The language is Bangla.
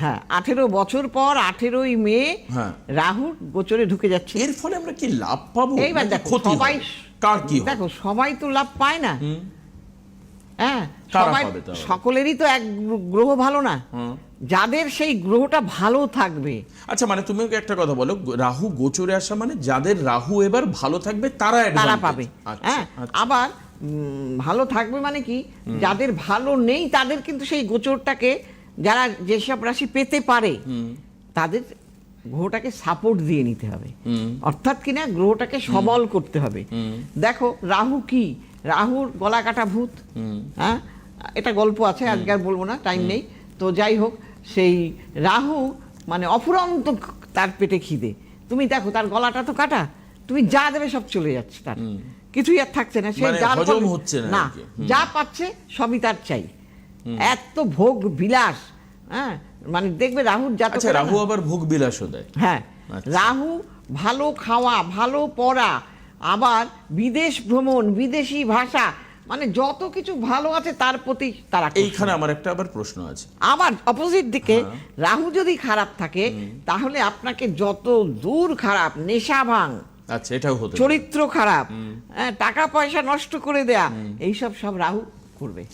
হ্যাঁ আঠেরো বছর পর আঠেরোই মে হ্যাঁ। রাহু গোচরে ঢুকে যাচ্ছে। এর ফলে আমরা কি লাভ পাবো? এইবার দেখো সবাই কার কি দেখো সবাই তো লাভ পায় না। হ্যাঁ সবাই সকলেরই তো এক গ্রহ ভালো না। যাদের সেই গ্রহটা ভালো থাকবে। আচ্ছা মানে তুমি একটা কথা বলো রাহু গোচরে আসা মানে যাদের রাহু এবার ভালো থাকবে তারা তারা পাবে। আচ্ছা, হ্যাঁ আচ্ছা। আবার ভালো থাকবে মানে কি? যাদের ভালো নেই তাদের কিন্তু সেই গোচরটাকে যারা যেসব রাশি পেতে পারে তাদের গ্রহটাকে সাপোর্ট দিয়ে নিতে হবে। অর্থাৎ কিনা গ্রহটাকে সবল করতে হবে। দেখো রাহু কি? রাহুর গলা কাটা ভূত। হ্যাঁ? এটা গল্প আছে আজকে আর বলব না টাইম নেই। তো যাই হোক সেই রাহু মানে অফুরন্ত তার পেটে খিদে। তুমি দেখো তার গলাটা তো কাটা। তুমি যা দেবে সব চলে যাচ্ছে তার। কিছুই আর থাকছে না। সে মানে ফলে- হচ্ছে না। যা পাচ্ছে সবই তার চাই। এত ভোগ বিলাস হ্যাঁ? মানে দেখবে রাহুর জাতক আচ্ছা রাহু আবার ভোগ বিলাসও দেয়। হ্যাঁ আচ্ছা। রাহু ভালো খাওয়া ভালো পড়া আবার বিদেশ ভ্রমণ বিদেশি ভাষা মানে যত কিছু ভালো আছে তার প্রতি তারা এইখানে আমার একটা আবার প্রশ্ন আছে। আবার অপোজিট দিকে হ্যাঁ। রাহু যদি খারাপ থাকে তাহলে আপনাকে যত দূর খারাপ নেশা ভাঙ আচ্ছা এটাও হতে চরিত্র খারাপ হ্যাঁ, টাকা পয়সা নষ্ট করে দেয়া এইসব সব রাহু করবে।